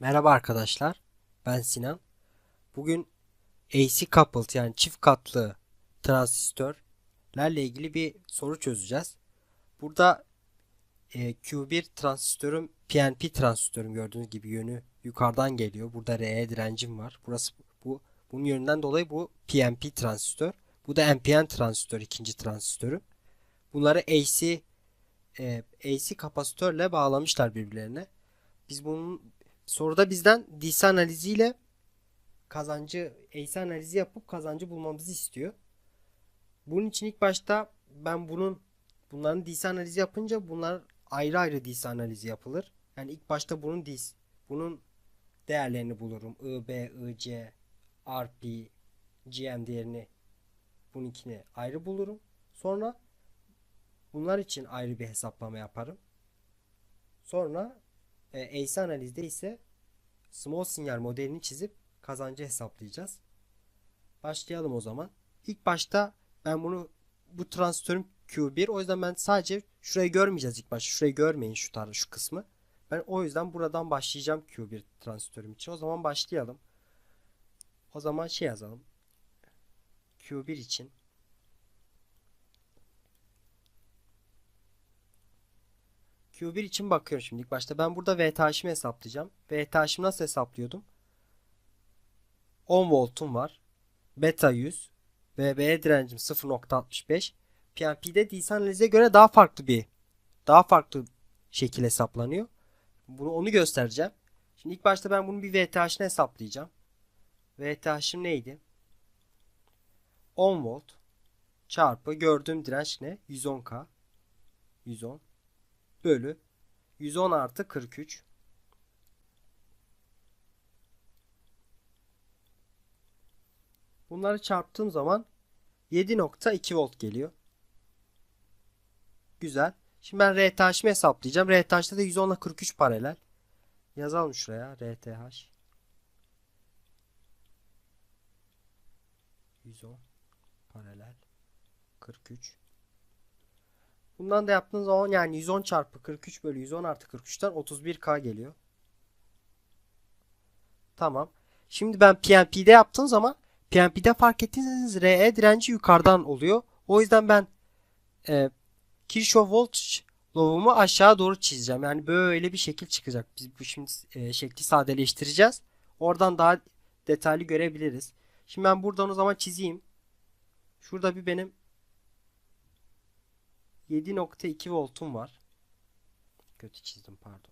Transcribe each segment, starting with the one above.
Merhaba arkadaşlar. Ben Sinan. Bugün AC coupled yani çift katlı transistörlerle ilgili bir soru çözeceğiz. Burada e, Q1 transistörüm PNP transistörüm gördüğünüz gibi yönü yukarıdan geliyor. Burada RE direncim var. Burası bu bunun yönünden dolayı bu PNP transistör. Bu da NPN transistör ikinci transistörüm. Bunları AC e, AC kapasitörle bağlamışlar birbirlerine. Biz bunun soruda bizden DC analiziyle kazancı AC analizi yapıp kazancı bulmamızı istiyor. Bunun için ilk başta ben bunun bunların DC analizi yapınca bunlar ayrı ayrı DC analizi yapılır. Yani ilk başta bunun DC bunun değerlerini bulurum. IB, IC, RP, GM değerini bununkini ayrı bulurum. Sonra bunlar için ayrı bir hesaplama yaparım. Sonra e, AC analizde ise small sinyal modelini çizip kazancı hesaplayacağız. Başlayalım o zaman. İlk başta ben bunu bu transistörüm Q1 o yüzden ben sadece şurayı görmeyeceğiz ilk başta. Şurayı görmeyin şu tarafı şu kısmı. Ben o yüzden buradan başlayacağım Q1 transistörüm için. O zaman başlayalım. O zaman şey yazalım. Q1 için Q1 için bakıyorum şimdi ilk başta. Ben burada VTH'imi hesaplayacağım. VTH'imi nasıl hesaplıyordum? 10 voltum var. Beta 100. VB direncim 0.65. PNP'de DC analize göre daha farklı bir daha farklı şekil hesaplanıyor. Bunu onu göstereceğim. Şimdi ilk başta ben bunun bir VTH'ini hesaplayacağım. VTH'im neydi? 10 volt çarpı gördüğüm direnç ne? 110K. 110 bölü 110 artı 43. Bunları çarptığım zaman 7.2 volt geliyor. Güzel. Şimdi ben RTH'imi hesaplayacağım. RTH'da da 110 ile 43 paralel. Yazalım şuraya RTH. 110 paralel 43 Bundan da yaptığınız zaman yani 110 çarpı 43 bölü 110 artı 43'ten 31K geliyor. Tamam. Şimdi ben PNP'de yaptığım zaman PNP'de fark ettiyseniz RE direnci yukarıdan oluyor. O yüzden ben e, Kirchhoff voltage law'umu aşağı doğru çizeceğim. Yani böyle bir şekil çıkacak. Biz bu şimdi e, şekli sadeleştireceğiz. Oradan daha detaylı görebiliriz. Şimdi ben buradan o zaman çizeyim. Şurada bir benim 7.2 voltum var. Kötü çizdim pardon.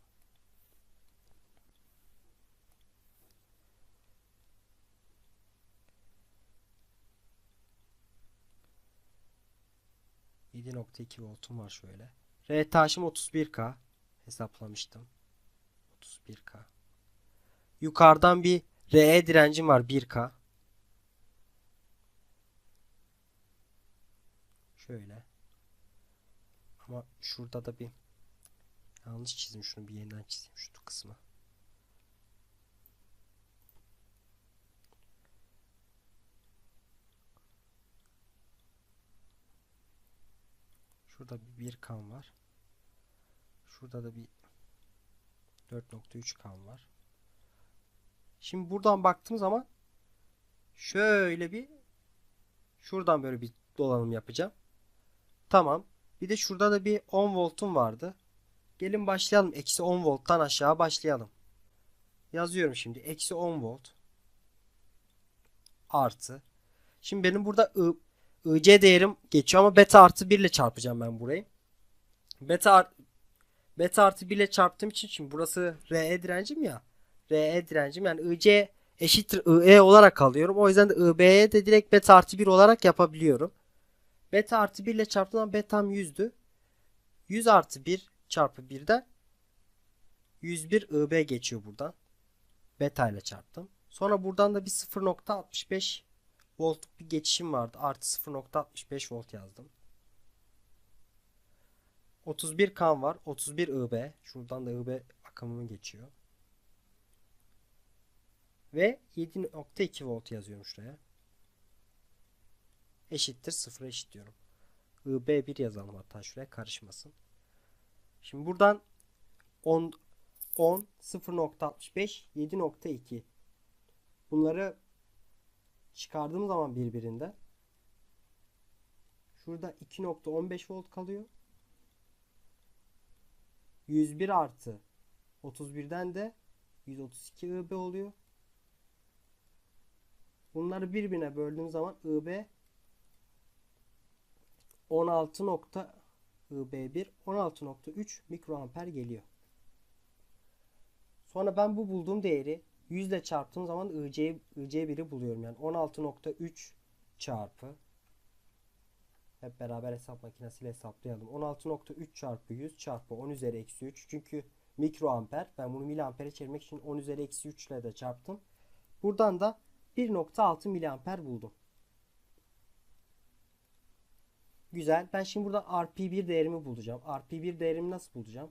...7.2 voltum var şöyle. RTH'ım 31K. Hesaplamıştım. 31K. Yukarıdan bir RE direncim var 1K. Şöyle. Ama şurada da bir yanlış çizdim. Şunu bir yeniden çizeyim şu kısmı. Şurada bir 1 kan var. Şurada da bir 4.3 kan var. Şimdi buradan baktığım zaman şöyle bir şuradan böyle bir dolanım yapacağım. Tamam. Bir de şurada da bir 10 voltum vardı. Gelin başlayalım. Eksi 10 volttan aşağı başlayalım. Yazıyorum şimdi. Eksi 10 volt. Artı. Şimdi benim burada I, IC değerim geçiyor ama beta artı 1 ile çarpacağım ben burayı. Beta, beta artı 1 ile çarptığım için şimdi burası RE direncim ya. RE direncim yani IC eşittir IE olarak alıyorum. O yüzden de IB'ye de direkt beta artı 1 olarak yapabiliyorum. Beta artı 1 ile çarptığında betam 100'dü. 100 artı 1 çarpı 1'den 101 IB geçiyor buradan. Beta ile çarptım. Sonra buradan da bir 0.65 voltluk bir geçişim vardı. Artı 0.65 volt yazdım. 31 kan var. 31 IB. Şuradan da IB akımımı geçiyor. Ve 7.2 volt yazıyorum şuraya eşittir 0 eşit diyorum. IB1 yazalım hatta şuraya karışmasın. Şimdi buradan 10 10, 0.65, 7.2. Bunları çıkardığım zaman birbirinden şurada 2.15 volt kalıyor. 101 artı 31'den de 132 IB oluyor. Bunları birbirine böldüğüm zaman IB 16 nokta IB1 16.3 mikroamper geliyor. Sonra ben bu bulduğum değeri 100 ile çarptığım zaman IC, IC1'i buluyorum. Yani 16.3 çarpı hep beraber hesap makinesiyle hesaplayalım. 16.3 çarpı 100 çarpı 10 üzeri eksi 3. Çünkü mikroamper. Ben bunu miliampere çevirmek için 10 üzeri eksi 3 ile de çarptım. Buradan da 1.6 miliamper buldum. Güzel. Ben şimdi burada RP1 değerimi bulacağım. RP1 değerimi nasıl bulacağım?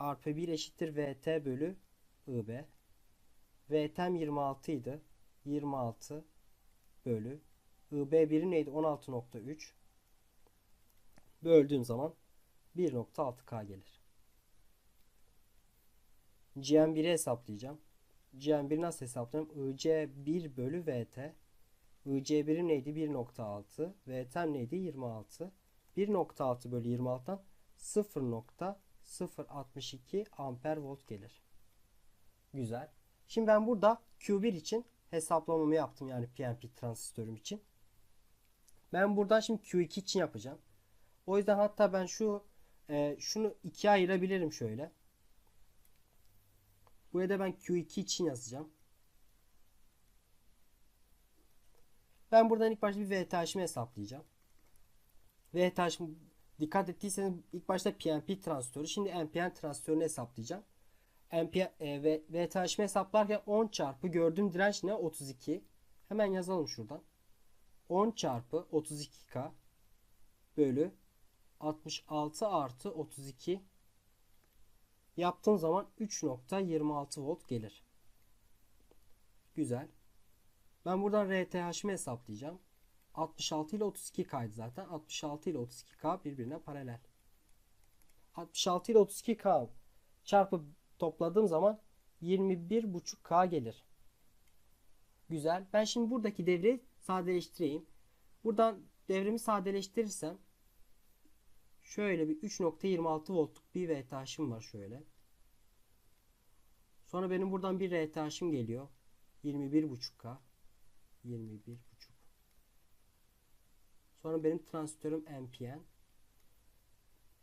RP1 eşittir VT bölü IB. VT'm 26 idi. 26 bölü IB1'in neydi? 16.3 böldüğüm zaman 1.6K gelir. GM1'i hesaplayacağım. GM1 nasıl hesaplayacağım? IC1 bölü VT. IC1'im neydi? 1.6. VT'm neydi? 26. 1.6 bölü 26'dan 0.062 amper volt gelir. Güzel. Şimdi ben burada Q1 için hesaplamamı yaptım. Yani PNP transistörüm için. Ben buradan şimdi Q2 için yapacağım. O yüzden hatta ben şu e, şunu ikiye ayırabilirim şöyle. Buraya da ben Q2 için yazacağım. Ben buradan ilk başta bir VTH'imi hesaplayacağım. VTH'im dikkat ettiyseniz ilk başta PNP transistörü. Şimdi NPN transistörünü hesaplayacağım. NPN, e, VTH'imi hesaplarken 10 çarpı gördüğüm direnç ne? 32. Hemen yazalım şuradan. 10 çarpı 32K bölü 66 artı 32 yaptığım zaman 3.26 volt gelir. Güzel. Ben buradan RTH'imi hesaplayacağım. 66 ile 32 kaydı zaten. 66 ile 32K birbirine paralel. 66 ile 32K çarpı topladığım zaman 21.5K gelir. Güzel. Ben şimdi buradaki devreyi sadeleştireyim. Buradan devremi sadeleştirirsem şöyle bir 3.26 voltluk bir VTH'im var şöyle. Sonra benim buradan bir RTH'im geliyor. 21.5K. 21.5. Sonra benim transistörüm NPN.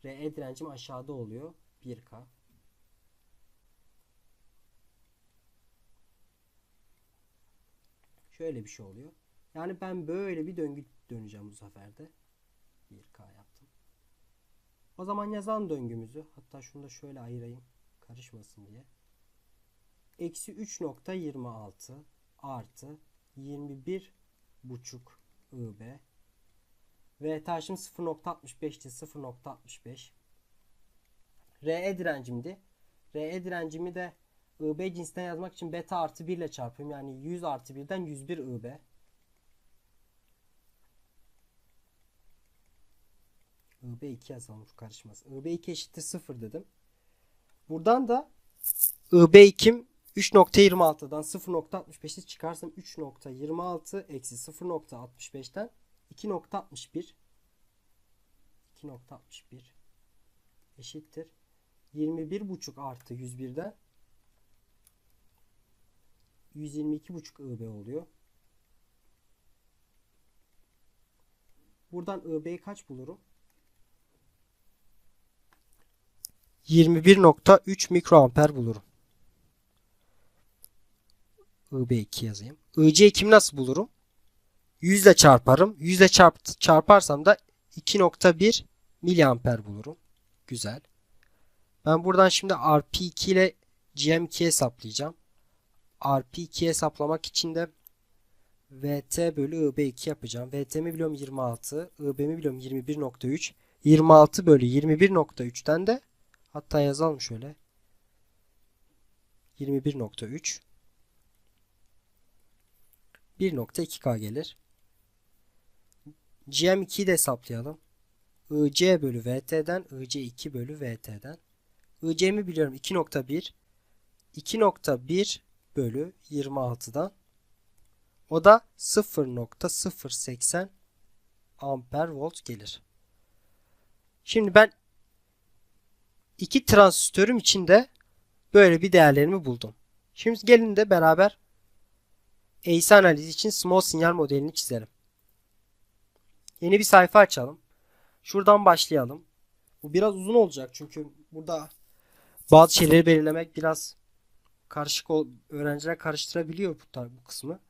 RE direncim aşağıda oluyor. 1K. Şöyle bir şey oluyor. Yani ben böyle bir döngü döneceğim bu sefer de. 1K yaptım. O zaman yazalım döngümüzü. Hatta şunu da şöyle ayırayım. Karışmasın diye. Eksi 3.26 artı 21 buçuk IB ve taşım 0.65'ti 0.65 RE direncimdi. RE direncimi de IB cinsinden yazmak için beta artı 1 ile çarpayım. Yani 100 artı 1'den 101 IB. IB2 yazalım karışmasın. IB2 eşittir 0 dedim. Buradan da IB2'm 3.26'dan 0.65'i çıkarsam 3.26 eksi 0.65'ten 2.61 2.61 eşittir 21.5 artı 101'den 122.5 IB oluyor. Buradan IB'yi kaç bulurum? 21.3 mikroamper bulurum. IB2 yazayım. IC2'mi nasıl bulurum? 100 ile çarparım. 100 ile çarp, çarparsam da 2.1 miliamper bulurum. Güzel. Ben buradan şimdi RP2 ile GM2 hesaplayacağım. RP2 hesaplamak için de VT bölü IB2 yapacağım. VT'mi biliyorum 26. IB'mi biliyorum 21.3. 26 bölü 21.3'ten de hatta yazalım şöyle. 21.3 1.2K gelir. GM2'yi de hesaplayalım. IC bölü VT'den IC2 bölü VT'den IC'mi biliyorum 2.1 2.1 bölü 26'dan o da 0.080 amper volt gelir. Şimdi ben iki transistörüm için de böyle bir değerlerimi buldum. Şimdi gelin de beraber AC analizi için small sinyal modelini çizelim. Yeni bir sayfa açalım. Şuradan başlayalım. Bu biraz uzun olacak çünkü burada bazı şeyleri belirlemek biraz karışık öğrenciler karıştırabiliyor bu, bu kısmı.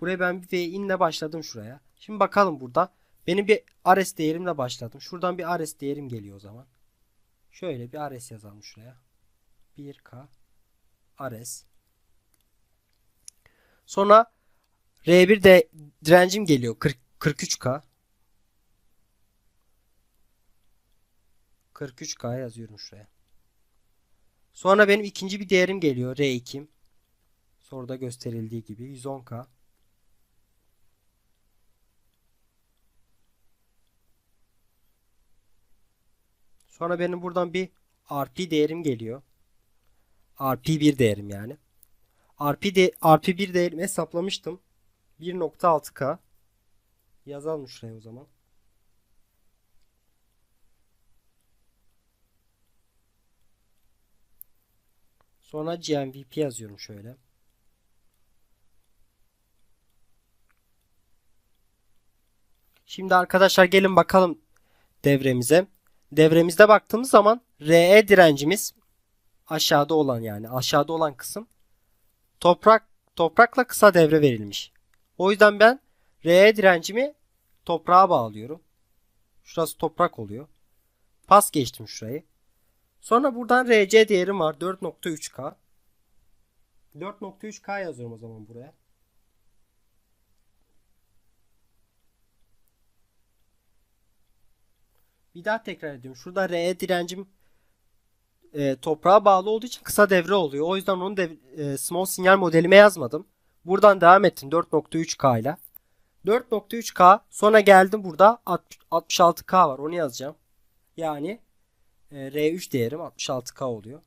Buraya ben bir V inle başladım şuraya. Şimdi bakalım burada. Benim bir RS değerimle başladım. Şuradan bir RS değerim geliyor o zaman. Şöyle bir RS yazalım şuraya. 1K RS. Sonra R1 de direncim geliyor. 40, 43K. 43K yazıyorum şuraya. Sonra benim ikinci bir değerim geliyor. R2. Soruda gösterildiği gibi 110K. Sonra benim buradan bir RP değerim geliyor. RP1 değerim yani. RP de, RP1 değerimi hesaplamıştım. 1.6K. Yazalım şuraya o zaman. Sonra GMVP yazıyorum şöyle. Şimdi arkadaşlar gelin bakalım devremize. Devremizde baktığımız zaman RE direncimiz aşağıda olan yani aşağıda olan kısım toprak toprakla kısa devre verilmiş. O yüzden ben RE direncimi toprağa bağlıyorum. Şurası toprak oluyor. Pas geçtim şurayı. Sonra buradan RC değerim var 4.3K. 4.3K yazıyorum o zaman buraya. Bir daha tekrar ediyorum. Şurada RE direncim e, toprağa bağlı olduğu için kısa devre oluyor. O yüzden onu dev, e, small sinyal modelime yazmadım. Buradan devam ettim 4.3K ile. 4.3K sonra geldim burada 66K var onu yazacağım. Yani e, R3 değerim 66K oluyor.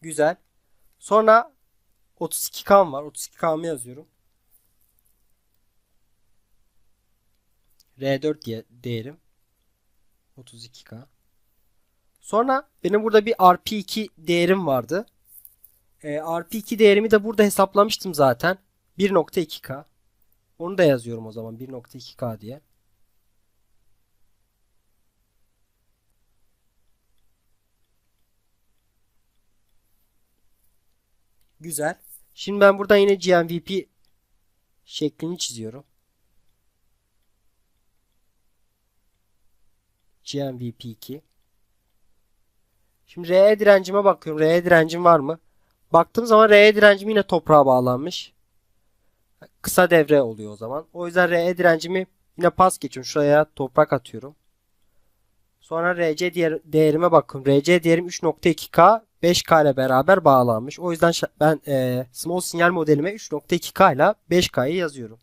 Güzel. Sonra 32K'm var. 32K'mı yazıyorum. R4 diye değerim 32K. Sonra benim burada bir RP2 değerim vardı. E, RP2 değerimi de burada hesaplamıştım zaten. 1.2K. Onu da yazıyorum o zaman 1.2K diye. Güzel. Şimdi ben burada yine GMVP şeklini çiziyorum. GMVP2. Şimdi RE direncime bakıyorum. RE direncim var mı? Baktığım zaman RE direncim yine toprağa bağlanmış. Kısa devre oluyor o zaman. O yüzden RE direncimi yine pas geçiyorum. Şuraya toprak atıyorum. Sonra RC diğer, değerime bakıyorum. RC değerim 3.2K 5K ile beraber bağlanmış. O yüzden ben e, small sinyal modelime 3.2K ile 5K'yı yazıyorum.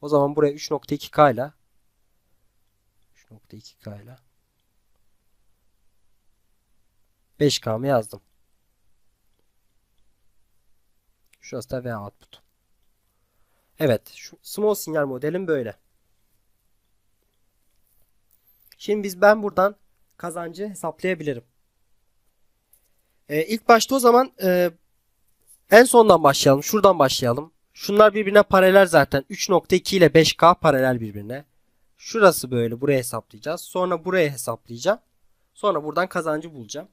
O zaman buraya 3.2K ile 3.2K ile 5K'mı yazdım. Şurası da V output. Evet. Şu small sinyal modelim böyle. Şimdi biz ben buradan kazancı hesaplayabilirim. Ee, ilk başta o zaman e, en sondan başlayalım. Şuradan başlayalım. Şunlar birbirine paralel zaten. 3.2 ile 5K paralel birbirine. Şurası böyle. Buraya hesaplayacağız. Sonra buraya hesaplayacağım. Sonra buradan kazancı bulacağım.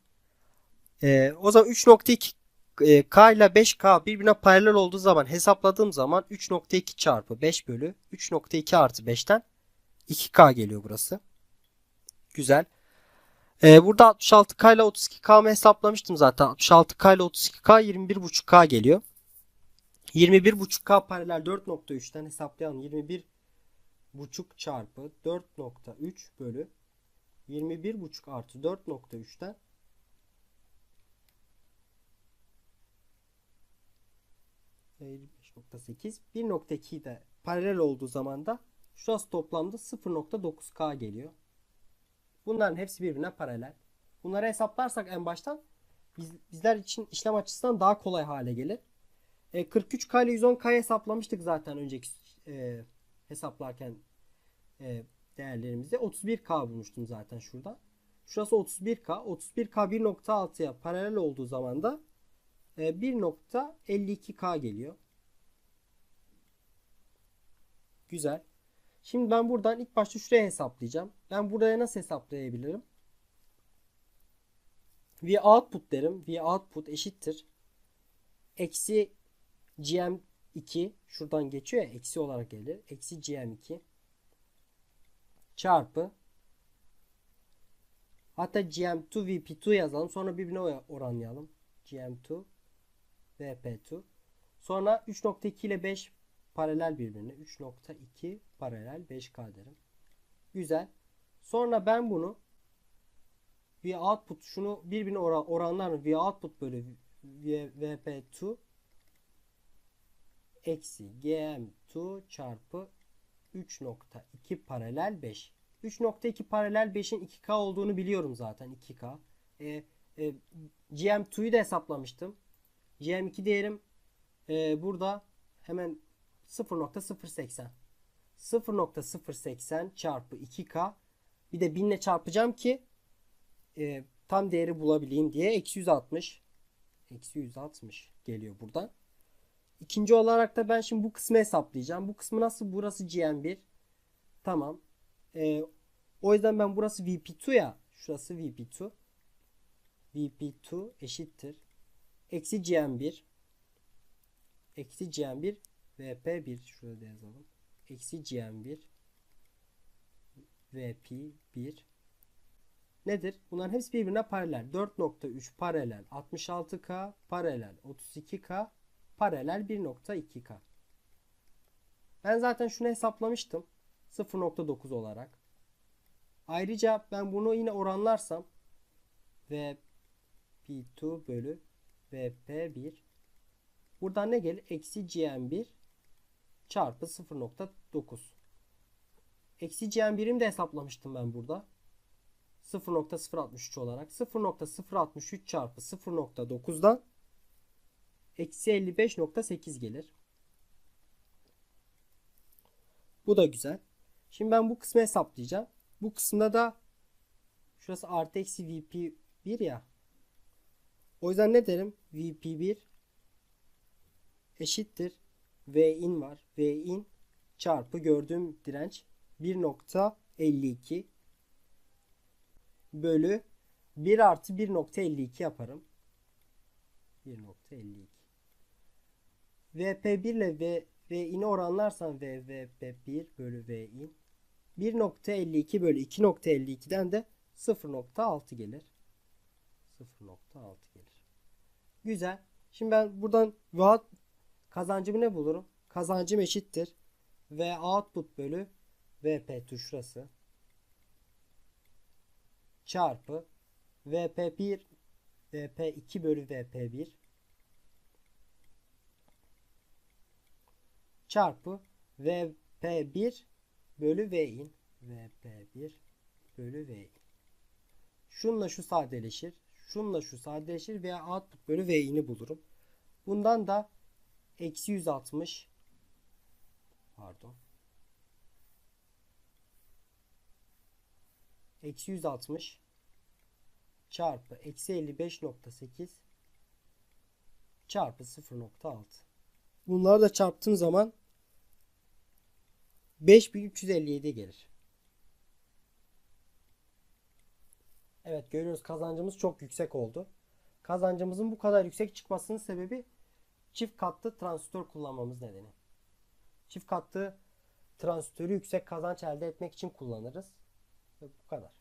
Ee, o zaman 3.2 e, K ile 5K birbirine paralel olduğu zaman hesapladığım zaman 3.2 çarpı 5 bölü 3.2 artı 5'ten 2K geliyor burası. Güzel. Ee, burada 66K ile 32K'mı hesaplamıştım zaten. 66K ile 32K 21.5K geliyor. 21.5K paralel 4.3'ten hesaplayalım. 21.5 çarpı 4.3 bölü 21.5 artı 4.3'ten 25.8 1.2 de paralel olduğu zaman da Şurası toplamda 0.9K geliyor. Bunların hepsi birbirine paralel. Bunları hesaplarsak en baştan biz, bizler için işlem açısından daha kolay hale gelir. E, 43K ile 110K hesaplamıştık zaten önceki e, hesaplarken e, değerlerimizde. 31K bulmuştum zaten şurada. Şurası 31K. 31K 1.6'ya paralel olduğu zaman da 1.52K geliyor. Güzel. Şimdi ben buradan ilk başta şuraya hesaplayacağım. Ben buraya nasıl hesaplayabilirim? V output derim. V output eşittir. Eksi GM2 şuradan geçiyor ya eksi olarak gelir. Eksi GM2 çarpı hatta GM2 VP2 yazalım. Sonra birbirine oranlayalım. GM2 VP2 sonra 3.2 ile 5 paralel birbirine. 3.2 paralel 5K derim. Güzel. Sonra ben bunu V output şunu birbirine oran, oranlar V output bölü v, VP2 eksi GM2 çarpı 3.2 paralel 5. 3.2 paralel 5'in 2K olduğunu biliyorum zaten 2K. E, e, GM2'yu da hesaplamıştım. GM2 değerim e, burada hemen 0.080 0.080 çarpı 2K bir de 1000 ile çarpacağım ki e, tam değeri bulabileyim diye eksi 160 eksi 160 geliyor buradan. İkinci olarak da ben şimdi bu kısmı hesaplayacağım. Bu kısmı nasıl? Burası GM1. Tamam. E, o yüzden ben burası VP2 ya. Şurası VP2. VP2 eşittir. Eksi GM1. Eksi GM1 VP1 şurada da yazalım. Eksi GM1 VP1 nedir? Bunların hepsi birbirine paralel. 4.3 paralel 66K paralel 32K paralel 1.2K. Ben zaten şunu hesaplamıştım. 0.9 olarak. Ayrıca ben bunu yine oranlarsam VP2 bölü VP1 buradan ne gelir? Eksi GM1 çarpı 0.9. Eksi GM1'imi de hesaplamıştım ben burada. 0.063 olarak 0.063 çarpı 0.9'dan eksi 55.8 gelir. Bu da güzel. Şimdi ben bu kısmı hesaplayacağım. Bu kısımda da şurası artı eksi VP1 ya. O yüzden ne derim? VP1 eşittir. V in var. V in çarpı gördüğüm direnç 1.52 bölü 1 artı 1.52 yaparım. 1.52 VP1 ile V, V in'i oranlarsam V, VP1 bölü V in 1.52 bölü 2.52'den de 0.6 gelir. 0.6 gelir. Güzel. Şimdi ben buradan watt kazancımı ne bulurum? Kazancım eşittir. V output bölü VP2 şurası. Çarpı VP1 VP2 bölü VP1 çarpı VP1 bölü V'in VP1 bölü V'in. Şunla şu sadeleşir. Şunla şu sadeleşir veya output bölü V'ini bulurum. Bundan da eksi 160 pardon eksi 160 çarpı eksi 55.8 çarpı 0.6 bunları da çarptığım zaman 5357 gelir. Evet görüyoruz kazancımız çok yüksek oldu. Kazancımızın bu kadar yüksek çıkmasının sebebi çift katlı transistör kullanmamız nedeni. Çift katlı transistörü yüksek kazanç elde etmek için kullanırız. Ve bu kadar.